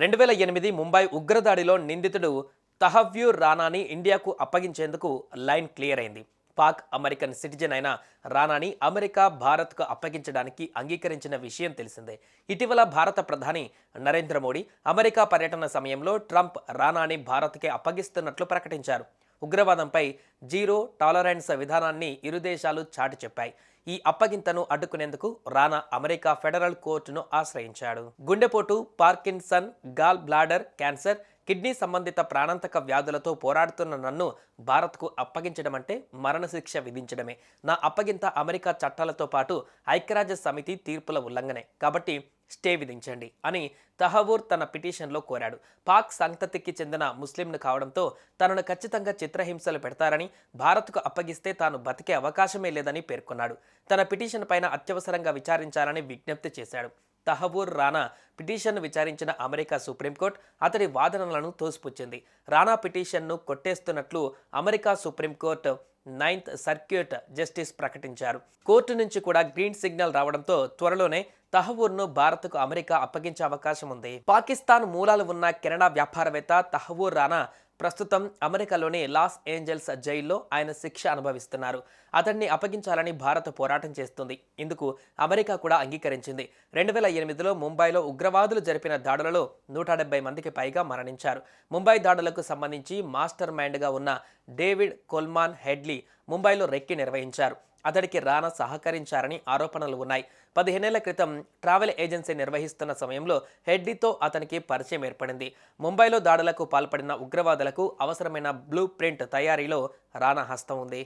రెండు వేల ఎనిమిది ముంబై ఉగ్రదాడిలో నిందితుడు తహవ్యూర్ రానాని ఇండియాకు అప్పగించేందుకు లైన్ క్లియర్ అయింది. పాక్ అమెరికన్ సిటిజన్ అయిన రానాని అమెరికా భారత్కు అప్పగించడానికి అంగీకరించిన విషయం తెలిసిందే. ఇటీవల భారత ప్రధాని నరేంద్ర మోడీ అమెరికా పర్యటన సమయంలో ట్రంప్ రానాని భారత్కే అప్పగిస్తున్నట్లు ప్రకటించారు. ఉగ్రవాదంపై జీరో టాలరెన్స్ విధానాన్ని ఇరు దేశాలు చాటి చెప్పాయి. ఈ అప్పగింతను అడ్డుకునేందుకు రానా అమెరికా ఫెడరల్ కోర్టును ఆశ్రయించాడు. గుండెపోటు Parkinson gall bladder cancer kidney సంబంధిత ప్రాణాంతక వ్యాధులతో పోరాడుతున్న నన్ను భారత్కు అప్పగించడం అంటే మరణశిక్ష విధించడమే. నా అప్పగింత అమెరికా చట్టాలతో పాటు ఐక్యరాజ్య సమితి తీర్పుల ఉల్లంఘనే. కాబట్టి స్టే విధించండి అని తహవూర్ తన పిటిషన్లో కోరాడు. పాక్ సంతతికి చెందిన ముస్లింను కావడంతో తనను ఖచ్చితంగా చిత్రహింసలు పెడతారని భారత్కు అప్పగిస్తే తాను బతికే అవకాశమే లేదని పేర్కొన్నాడు. తన పిటిషన్ పైన అత్యవసరంగా విచారించాలని విజ్ఞప్తి చేశాడు. తహవూర్ రానా పిటిషన్ను విచారించిన అమెరికా సుప్రీంకోర్టు అతడి వాదనలను తోసిపుచ్చింది. రానా పిటిషన్ను కొట్టేస్తున్నట్లు America supreme court ninth circuit justice ప్రకటించారు. కోర్టు నుంచి కూడా గ్రీన్ సిగ్నల్ రావడంతో త్వరలోనే తహవూర్ను భారత్కు అమెరికా అప్పగించే అవకాశం ఉంది పాకిస్తాన్ మూలాలు ఉన్న కెనడా వ్యాపారవేత్త తహవూర్ రానా ప్రస్తుతం అమెరికాలోని లాస్ ఏంజల్స్ జైల్లో ఆయన శిక్ష అనుభవిస్తున్నారు. అతన్ని అప్పగించాలని భారత్ పోరాటం చేస్తుంది. ఇందుకు అమెరికా కూడా అంగీకరించింది. రెండు వేల ఎనిమిదిలో ముంబైలో ఉగ్రవాదులు జరిపిన దాడులలో నూట డెబ్బై మందికి పైగా మరణించారు. ముంబై దాడులకు సంబంధించి మాస్టర్ మైండ్గా ఉన్న డేవిడ్ కొల్మాన్ హెడ్లీ ముంబైలో రెక్కి నిర్వహించారు. అతడికి రానా సహకరించారని ఆరోపణలు ఉన్నాయి. పదిహేనేళ్ళ క్రితం ట్రావెల్ ఏజెన్సీ నిర్వహిస్తున్న సమయంలో హెడ్లీతో అతనికి పరిచయం ఏర్పడింది. ముంబైలో దాడులకు పాల్పడిన ఉగ్రవాదులకు అవసరమైన బ్లూ ప్రింట్ తయారీలో రానా హస్తం ఉంది.